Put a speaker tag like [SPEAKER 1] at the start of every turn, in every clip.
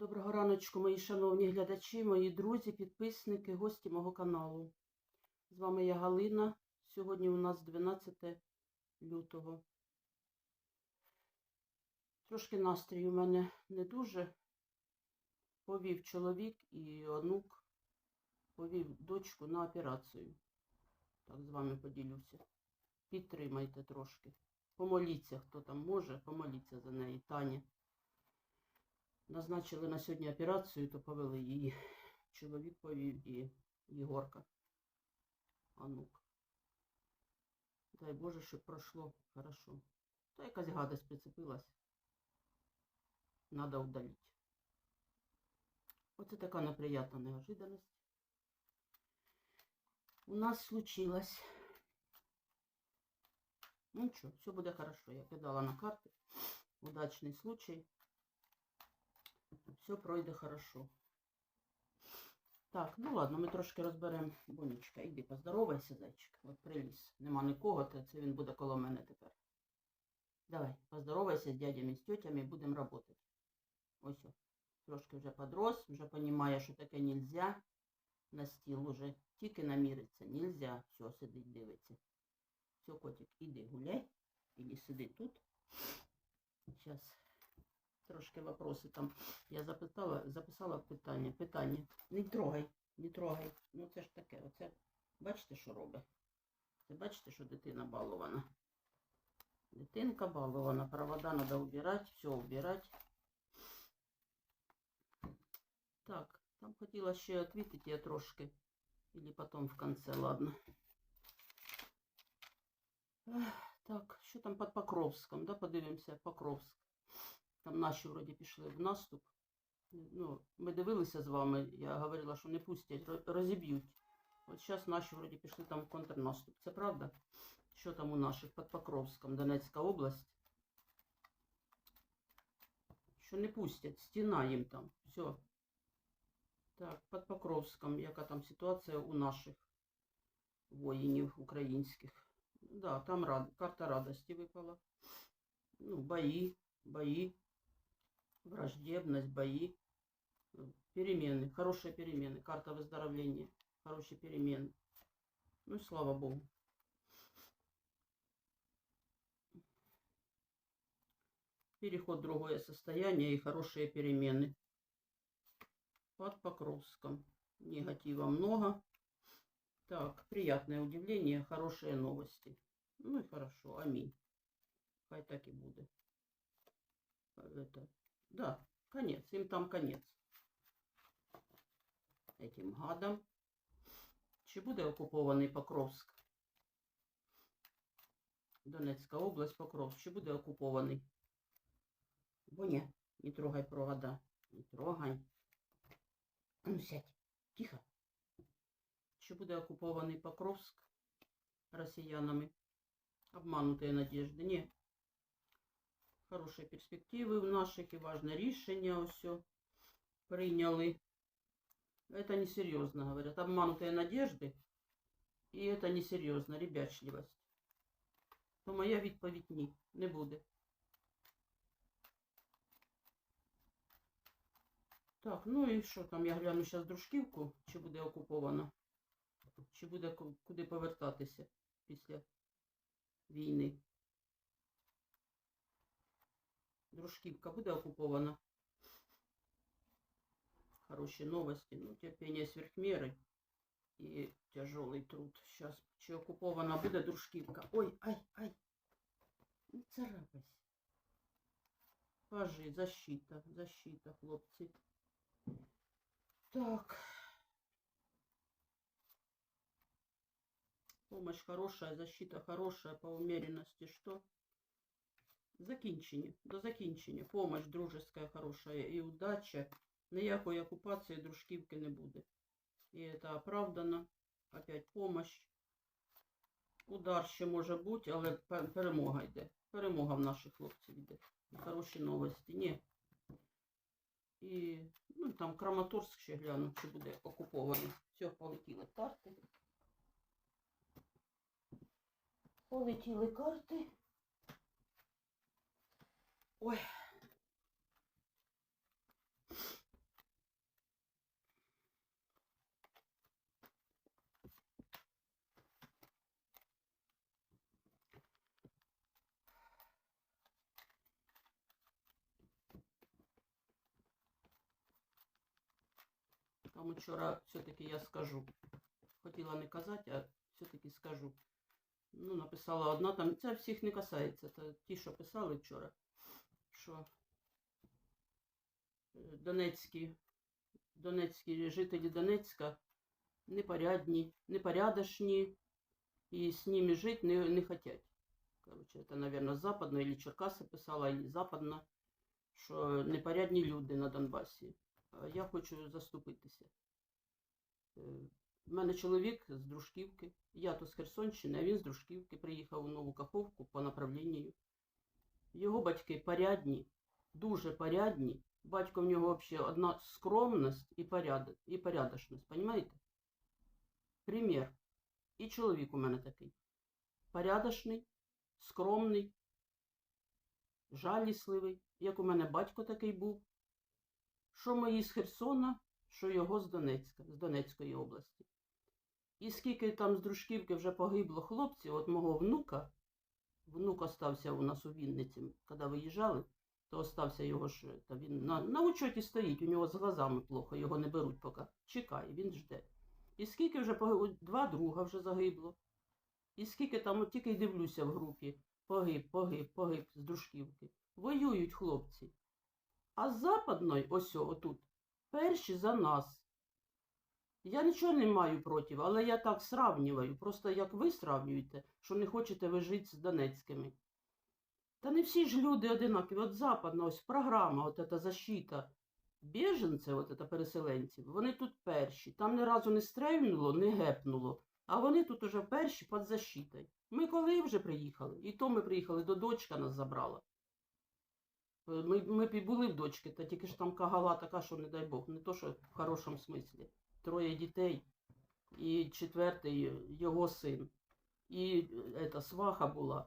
[SPEAKER 1] Доброго раночку, мої шановні глядачі, мої друзі, підписники, гості мого каналу. З вами я Галина. Сьогодні у нас 12 лютого. Трошки настрій у мене не дуже. Повів чоловік і онук повів дочку на операцію. Так з вами поділюся. Підтримайте трошки. Помоліться, хто там може, помоліться за неї, Таня. Назначили на сьогодні операцію, то повели її. Чоловік повів і Єгорка. Анук. Дай Боже, щоб пройшло хорошо. Та якась гадость прицепилась. Надо удалить. Оце така неприятна неожиданность. У нас случилось. Ну нічого, все буде хорошо. Я кидала на карти. Удачний случай. Все пройде хорошо. Так, ну ладно, ми трошки розберемо Бонічка. Іди, поздоровайся, зайчик. От приліз. Нема нікого, то це він буде коло мене тепер. Давай, поздоровайся з дядями, з тьотями і будемо працювати. Ось. Трошки вже подрос, вже розуміє, що таке нельзя. На стіл уже тільки наміриться. Нельзя. Все, сидить, дивиться. Все, котик, іди гуляй. Іди сиди тут. Зараз трошки вопроси там. Я запитала, записала питання. Питання. Не трогай, не трогай. Ну це ж таке. Оце бачите, що робить? Це бачите, що дитина балована. Дитинка балована. Провода треба убирати, все убирати. Так, там хотіла ще відповідати я трошки. Или потом в конце, ладно. Так, що там під Покровском, да, подивимося, Покровськ. Там наші вроді пішли в наступ. Ну, ми дивилися з вами, я говорила, що не пустять, ро- розіб'ють. От зараз наші вроді пішли там в контрнаступ. Це правда? Що там у наших під Покровском, Донецька область? Що не пустять, стіна їм там. Все. Так, під Покровском, яка там ситуація у наших воїнів українських. Да, там рад... карта радости выпала. Ну, бои, бои, враждебность, бои, э, перемены, хорошие перемены, карта выздоровления, хорошие перемены. Ну, и слава Богу. Переход в другое состояние и хорошие перемены. Под Покровском. Негатива много. Так, приятное удивление, хорошие новости. Ну и хорошо, аминь. Хай так и будет. Это, да, конец, им там конец. Этим гадам. Чи буде окупований Покровськ? Донецька область, Покровськ. Чи буде окупований? Бо ні, не трогай провода. Не трогай. Ну сядь. Тихо. Чи буде окупований Покровськ росіянами? Обманутые надежди. Ні. Хороші перспективи в наших і важне рішення все прийняли. Это несерьезно, говорят. Обманутые надежды. І это несерьезно, ребячливость. То моя відповідь ні, не буде. Так, ну і що там, я гляну зараз дружківку, чи буде окупована. Чи буде ку- куди повертатися після війни? Дружківка буде окупована. Хороші новості. Ну, терпіння сверхміри і тяжелий труд. Сейчас чи окупована буде дружківка. Ой, ай, ай. Не царапайся. Пажи, защита, защита, хлопці. Так. Помощь хорошая, защита хорошая, по умеренности. Что? Закінчення. До закінчення. Помощь дружеская хорошая і удача. Ніякої окупації дружківки не буде. І це оправдано. Опять помощь. Удар ще може бути, але перемога йде. Перемога в наших хлопців йде. Хороші новості. Ні. І ну, там Краматорськ ще гляну, чи буде окупований. Все, полетіли карти. Полетіли карти. Ой. Там вчера все-таки я скажу. хотела наказать, а все-таки скажу. Ну, написала одна там. Це всіх не касається. Це ті, що писали вчора. Що е, донецькі, донецькі жителі Донецька непорядні, непорядочні, і з ними жити не, не хотять. Короче, это, наверное, западно, или Черкаси писала, или западно, що непорядні люди на Донбасі. Я хочу заступитися. Е, У мене чоловік з Дружківки, я то з Херсонщини, а він з Дружківки приїхав у Нову Каховку по направлінню. Його батьки порядні, дуже порядні. Батько в нього взагалі одна скромність і, порядок, і порядочність, понимаєте? Примір. І чоловік у мене такий. Порядочний, скромний, жалісливий, як у мене батько такий був. Що мої з Херсона, що його з Донецька, з Донецької області. І скільки там з дружківки вже погибло хлопців, от мого внука, внук остався у нас у Вінниці, коли виїжджали, то остався його ж, та він на, на учоті стоїть, у нього з глазами плохо, його не беруть поки. Чекає, він жде. І скільки вже два друга вже загибло. І скільки там, тільки й дивлюся в групі, погиб, погиб, погиб з дружківки. Воюють хлопці. А з западної, ось отут, перші за нас. Я нічого не маю проти, але я так сравнюю. Просто як ви сравнюєте, що не хочете ви жити з Донецькими. Та не всі ж люди одинакові. От западна, ось програма, от ця защита біженців, от це переселенців, вони тут перші. Там ні разу не стрельнуло, не гепнуло. А вони тут уже перші під защитою. Ми коли вже приїхали? І то ми приїхали, до дочка нас забрала. Е, Ми, ми були в дочки, та тільки ж там кагала така, що не дай Бог, не то, що в хорошому смислі. Троє дітей, і четвертий його син. І ета, сваха була.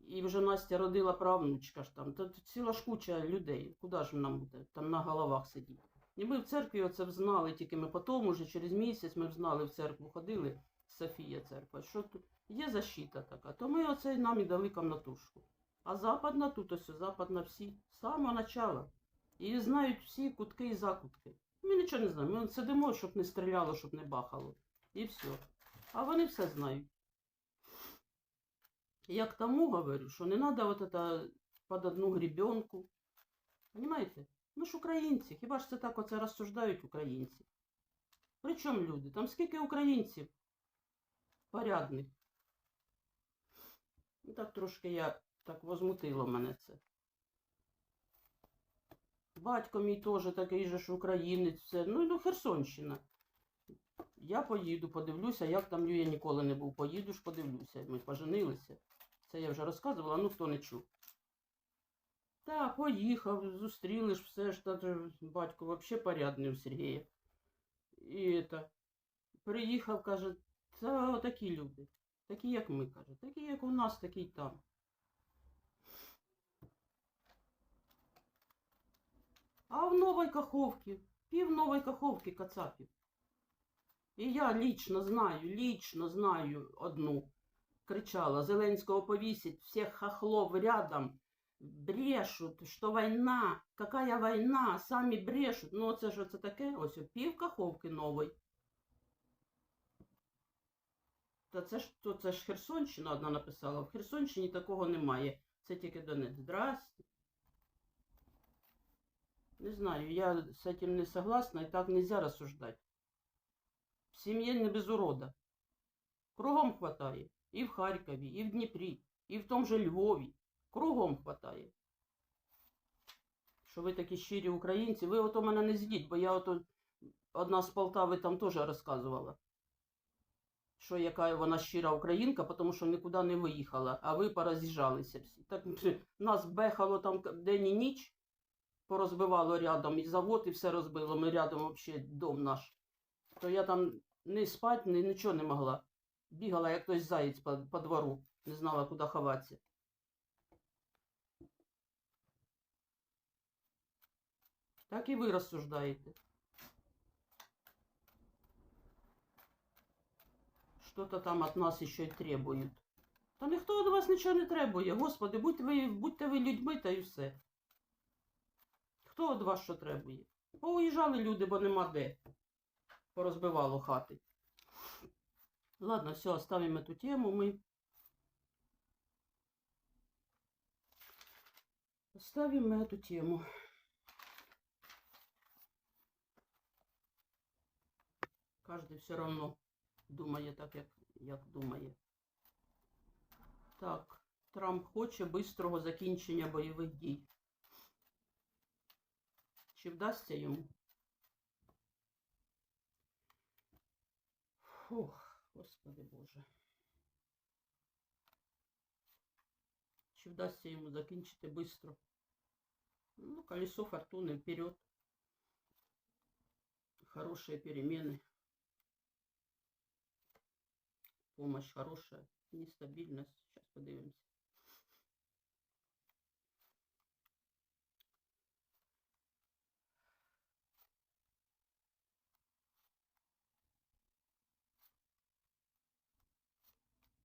[SPEAKER 1] І вже Настя родила правнучка ж там. Та ціла ж куча людей. Куди ж нам буде? Там на головах сидіти. І ми в церкві оце взнали, тільки ми потім, уже через місяць ми взнали в церкву, ходили, Софія церква, що тут є защита така. То ми оце нам і дали комнатушку. А западна тут ось, западна всі, з самого начала. І знають всі кутки і закутки. Ми нічого не знаємо. Ми сидимо, щоб не стріляло, щоб не бахало. І все. А вони все знають. Я к тому говорю, що не треба вот это під одну гребенку. Понимаєте? Ми ж українці. Хіба ж це так оце розсуждають українці? Причому люди? Там скільки українців порядних. Ну так трошки я так возмутило мене це. Батько мій теж такий же ж українець, все. Ну, ну Херсонщина. Я поїду, подивлюся, як там я ніколи не був. Поїду ж, подивлюся. Ми поженилися. Це я вже розказувала, ну хто не чув. Так, поїхав, зустріли ж все ж, та батько взагалі порядний у Сергія. І це, приїхав, каже, це отакі люди. Такі, як ми, каже. Такі, як у нас, такі там. А в Новій Каховці, пів Нової Каховки Кацапів. І я лично знаю, лично знаю одну. Кричала, Зеленського повісить, всіх хохлов рядом. Брешут, що війна, какая війна, самі брешут. Ну, це ж оце таке, ось пів Каховки новий. Та це ж, то це ж Херсонщина одна написала. В Херсонщині такого немає. Це тільки Донець. Здрасте. Не знаю, я з этим не согласна, і так нельзя рассуждать. В сім'ї не без урода. Кругом хватає. І в Харкові, і в Дніпрі, і в тому же Львові. Кругом хватає. Що ви такі щирі українці, ви ото мене не з'їдь, бо я ото одна з Полтави там теж розказувала. Що яка вона щира українка, тому що нікуди не виїхала, а ви пороз'їжджалися. Так нас бехало там день і ніч, порозбивало рядом, і завод, і все розбило. Ми рядом взагалі дом наш. То я там не спать, ні, нічого не могла. Бігала, як хтось заєць по, по двору, не знала, куди ховатися. Так і ви розсуждаєте. Что-то там от нас еще й требують. Та ніхто від вас нічого не требує. Господи, будьте ви, будьте ви людьми та й все. Хто від вас що требує? Поуїжджали люди, бо нема де. порозбивало хати. Ладно, все, оставим эту тему мы. Оставим мы эту тему. Каждый все равно думає так, як, як думає. Так, Трамп хоче бистрого закінчення бойових дій. Чи вдасться йому? Фух, Господи Боже. Чи вдасться йому закінчити быстро? Ну, колесо фортуны вперед. Хорошие перемены. Помощь хорошая. Нестабильность. Сейчас подивимся.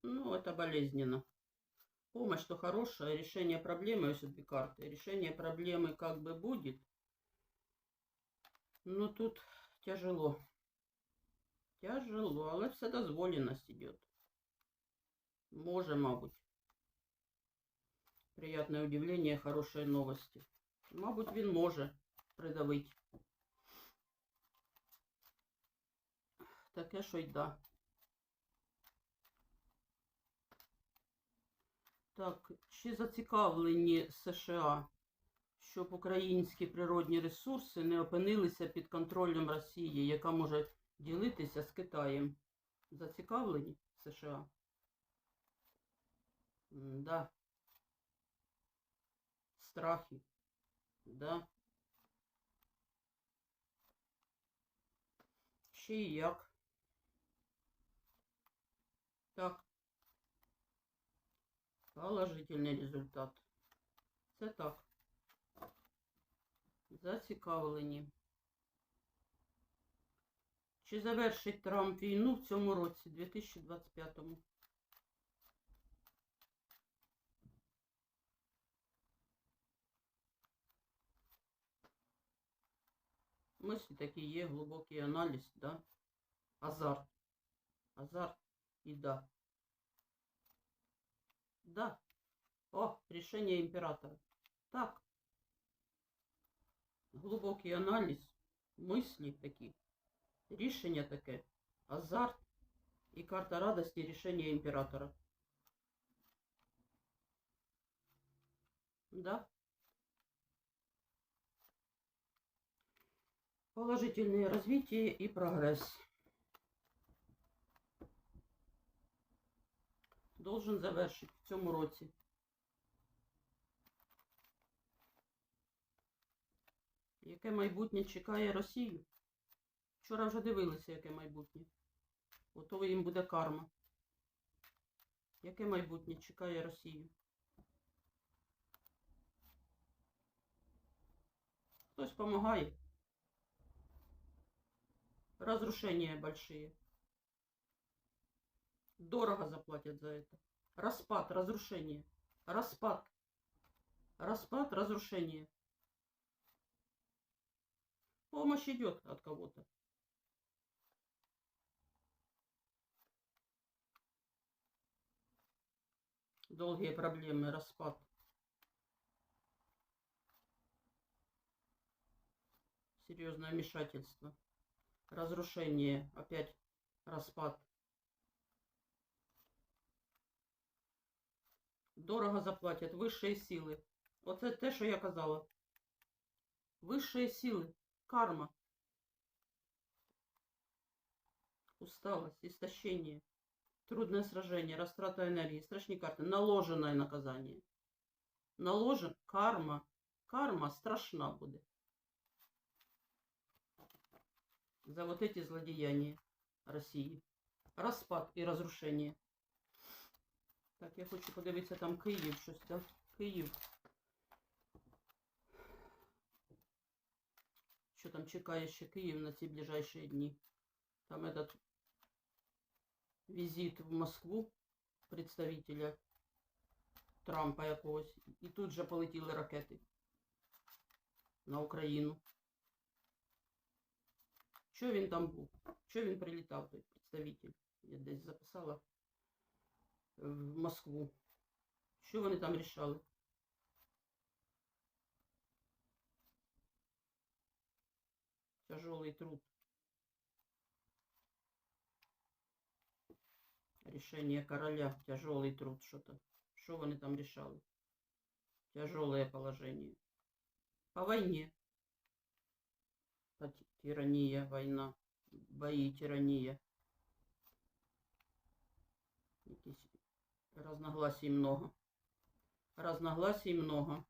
[SPEAKER 1] Ну, это болезненно. Помощь, что хорошая, решение проблемы, две карты. Решение проблемы как бы будет. Но тут тяжело. Тяжело, але все дозволенность идет. Може, мабуть. Приятное удивление, хорошие новости. Мабуть, він може придавить. Таке, що й да. Так, чи зацікавлені США, щоб українські природні ресурси не опинилися під контролем Росії, яка може ділитися з Китаєм? Зацікавлені США? Да. Страхи. Да. Ще і як. Так. Положительний результат. Це так. Зацікавлені. Чи завершить Трамп війну в цьому році, 2025-му? Мислі такі є, глибокий аналіз, да? Азарт. Азарт і да. Да. О, решение императора. Так. Глубокий аналіз, мислі такі, рішення таке, азарт і карта радості рішення імператора. Да. Положительное развитие и прогресс. Должен завершить в цьому році. Яке майбутнє чекає Росію? Вчора вже дивилися, яке майбутнє. Ото їм буде карма. Яке майбутнє чекає Росію? Хтось допомагає. Разрушения большие. Дорого заплатят за это. Распад, разрушение. Распад. Распад, разрушение. Помощь идет от кого-то. Долгие проблемы, распад. Серьезное вмешательство. Разрушение, опять распад. Дорого заплатять вищі сили. Оце те, що я казала. Вищі сили. Карма. Усталость, истощение. Трудное сражение, растрата энергии. Страшні карти. Наложенное наказание. Наложен карма. Карма страшна буде. За вот эти злодеяния России. Распад и разрушение. Так, я хочу подивитися там Київ щось, так? Київ. Що там чекає ще Київ на ці ближайші дні? Там этот візит в Москву представителя Трампа якогось. І тут же полетіли ракети на Україну. Що він там був? Що він прилітав, той представитель? Я десь записала в Москву. Що вони там рішали? Тяжелый труд. Решение короля. Тяжелый труд. Что-то. Что вони там решали? Тяжелое положение. По войне. По ти- тирания, война. Бои, тирания. разногласий много. Разногласий много.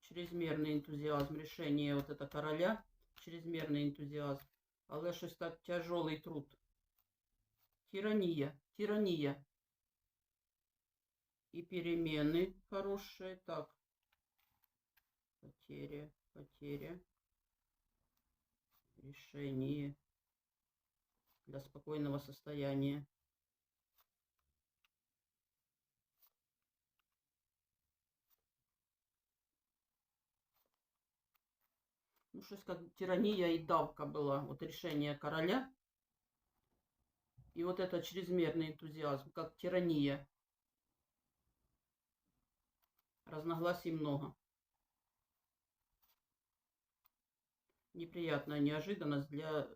[SPEAKER 1] Чрезмерный энтузиазм. Решение вот это короля. Чрезмерний ентузіазм. Але щось так тяжелий труд. Тиранія. Тиранія. И перемены хорошие. Так. Потеря. Потеря. Решение. Для спокойного состояния. Ну, щось как тирания и давка была, вот решение короля. и вот это чрезмерный энтузиазм, как тирания. Разногласий много. Неприятная неожиданность для,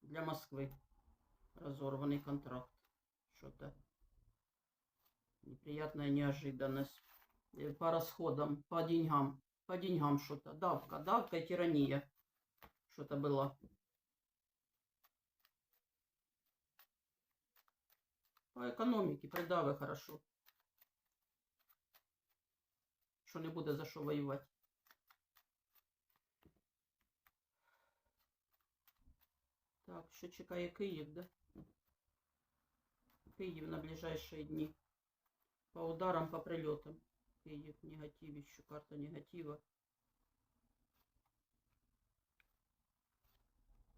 [SPEAKER 1] для Москвы. Разорванный контракт. Что-то. Неприятная неожиданность. Э, по расходам, по деньгам. По деньгам что-то. Давка, давка и тирания. Что-то было. По економіці придави хорошо. Що не буде за що воювати. Так, що чекає Київ, да? Київ на ближайшие дни. По ударам, по прилетам. Київ, негатив, еще карта негатива.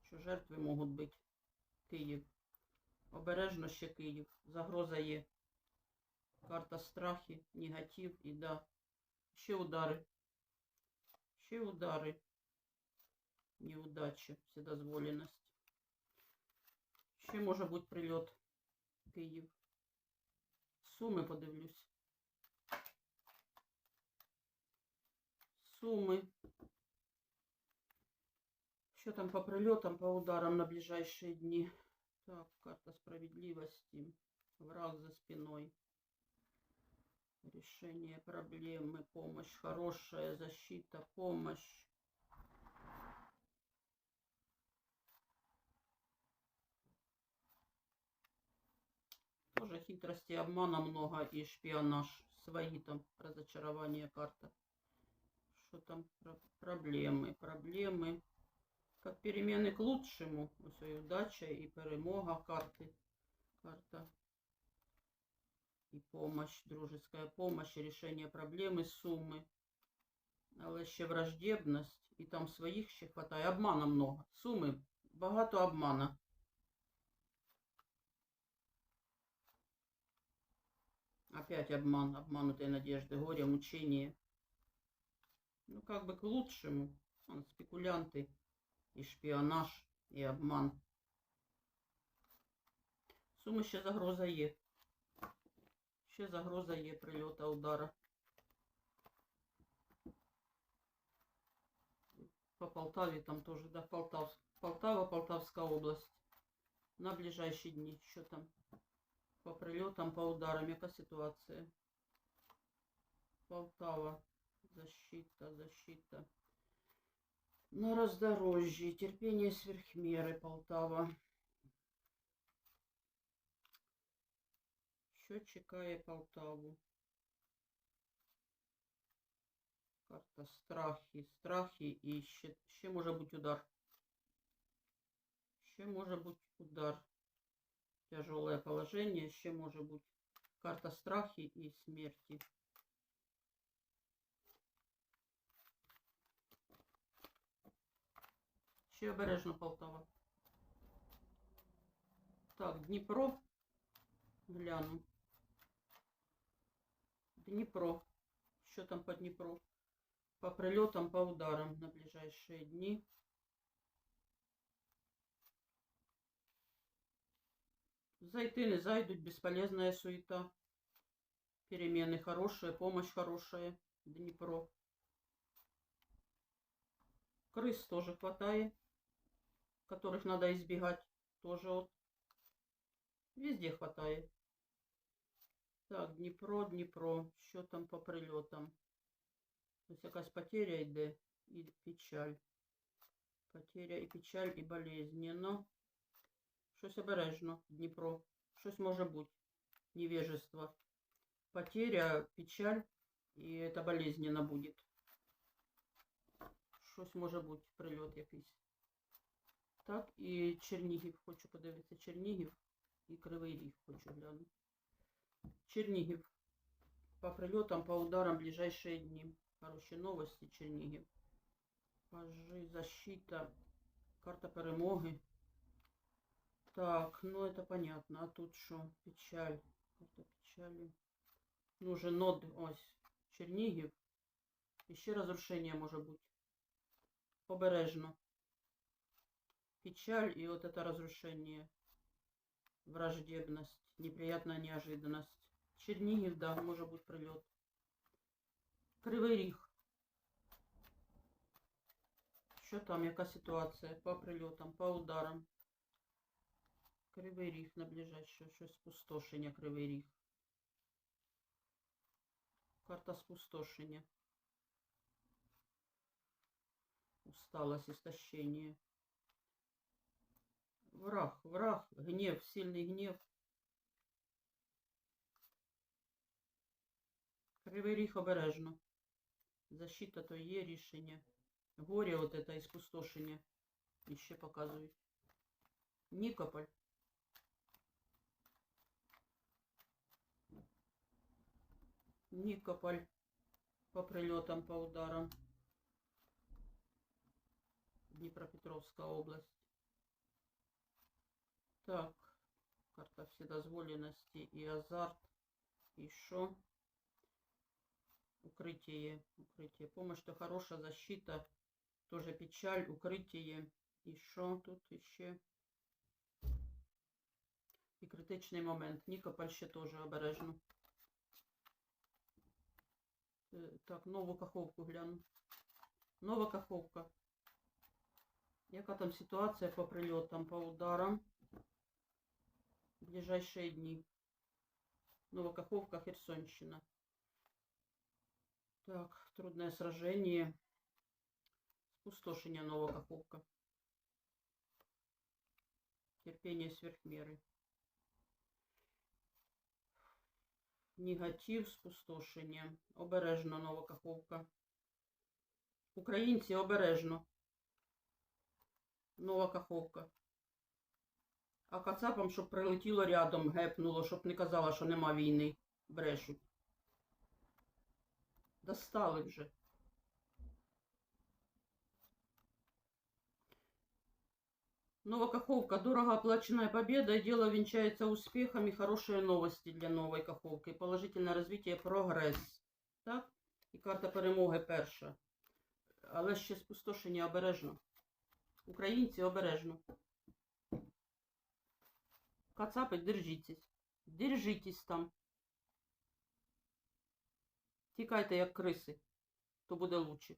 [SPEAKER 1] Що жертви можуть бути. Київ. Обережно ще Київ. Загроза є. Карта страхи, негатив і да. Ще удари. Ще удари. Неудача, вседозволеність. Ще може бути прильот. Київ. Суми подивлюсь. Суми. Що там по прильотам, по ударам на ближайшие дни? Так, карта справедливости. Враг за спиной. Решение проблемы, помощь, хорошая защита, помощь. Тоже хитрости, обмана много и шпионаж. Свои там разочарования карта Что там? Про- Проблемы, проблемы. Как перемены к лучшему. Ось і удача і перемога карти. Карта. І помощь, дружеская помощь, решение проблеми, суми. Але ще враждебність. І там своїх ще хватає. Обмана много. Суми. Багато обмана. Опять обман, обманутые надежды, горе, мучение. Ну, как бы к лучшему. Вон, спекулянты, и шпионаж, и обман. Суми ще загроза є. Ще загроза є прильота удара. По Полтаве там тоже, да, Полтав, Полтава, Полтавская область. На ближайшие дни. Що там? По прильотам, по ударам, яка ситуація? Полтава. Защита, защита. На роздорожжі. Терпіння сверхміри, Полтава. Що чекає Полтаву? Карта страхи, страхи і ще, ще може бути удар. Ще може бути удар. Тяжелое положение, ще може бути карта страхи і смерті. Ще обережно Полтава. Так, Дніпро. Гляну. Дніпро. Що там по Дніпру? По прильотам, по ударам на ближайшие дни. Зайти не зайдут, бесполезная суета. Перемены хорошие, помощь хорошая. Днепро. Крыс тоже хватает которых надо избегать. Тоже вот. Везде хватает. Так, Дніпро, Дніпро. Що там по прильотам? Ось якась потеря йде і печаль. Потеря і печаль, і болезні. Ну, щось обережно, Дніпро. Щось може бути. Невежество. Потеря, печаль, і це болезненно буде. Щось може бути, прильот якийсь. Так, і Чернігів. Хочу подивитися Чернігів і Кривий Ріг хочу глянути. Чернигів. По прилетам, по ударам ближайшие дни. Хорошие новости, Чернигів. Пажи, защита, карта перемоги. Так, ну это понятно. А тут что? Печаль. Карта печали. Ну, уже нод, ось, Чернігів. І ще разрушення може бути. Обережно. Печаль и вот это разрушение. Враждебность. Неприятная неожиданность. Чернігів, да, може бути прильот. Кривий Ріг. Що там, яка ситуація? По прильотам, по ударам. Кривий Ріг на ближайше. Щось спустошення Кривий Ріг. Карта спустошення. Усталость, истощение. Враг, враг, гнев, сильный гнев. Кривий ріг обережно. Защита то є рішення. Горе от это і спустошення. І ще показують. Нікополь. Нікополь. По прильотам, по ударам. Дніпропетровська область. Так. Карта вседозволенности и азарт. И шо? Укрытие. Укрытие. Помощь, то хорошая защита. Тоже печаль, укрытие. І що тут іще? І критичний момент. Нікополь ще теж обережно. Е, Так, нову каховку гляну. Нова каховка. Яка там ситуація по прильотам, по ударам? Ближайшие дни. Нова каховка, Херсонщина. Так, трудное сражение. Спустошение Нова Каховка. Терпение сверх меры. Негатив, спустошення. Обережно Нова Каховка. Українці обережно. Нова Каховка. А кацапам, щоб прилетіло рядом, гепнуло, щоб не казала, що нема війни. Брешуть. Достали вже. Новая Каховка. Дорого оплаченная победа. и Дело венчается успехами. Хорошие новости для Нової Каховки. Положительне розвиття, прогрес. Так? І карта перемоги перша. Але ще спустошення обережно. Українці обережно. Кацапи, держитесь. Держитесь там. Тікайте, як криси, то буде лучше.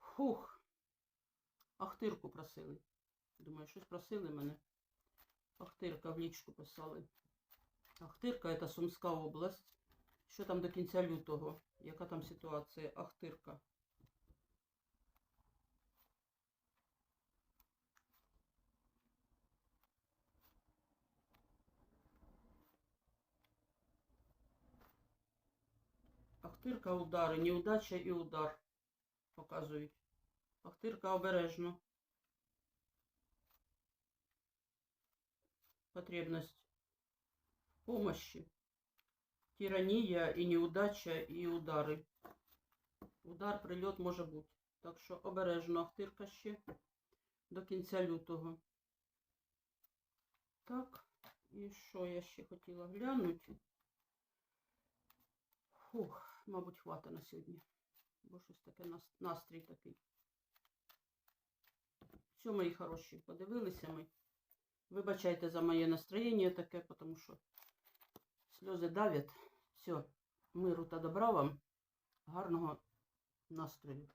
[SPEAKER 1] Фух. Ахтирку просили. Думаю, щось просили мене. Ахтирка в лічку писали. Ахтирка це Сумська область. Що там до кінця лютого? Яка там ситуація? Ахтирка. Ахтирка удари, неудача і удар. Показують. Ахтирка обережно. Потребность помощи. Тирания і неудача, і удари. Удар, прильот може бути. Так що обережно Ахтирка ще до кінця лютого. Так, і що я ще хотіла глянути? Фух, мабуть, хвата на сьогодні. Бо щось таке настрій такий. Все, мої хороші, подивилися ми. Вибачайте за моє настроєння таке, тому що сльози давлять. Все, миру та добра вам, гарного настрою.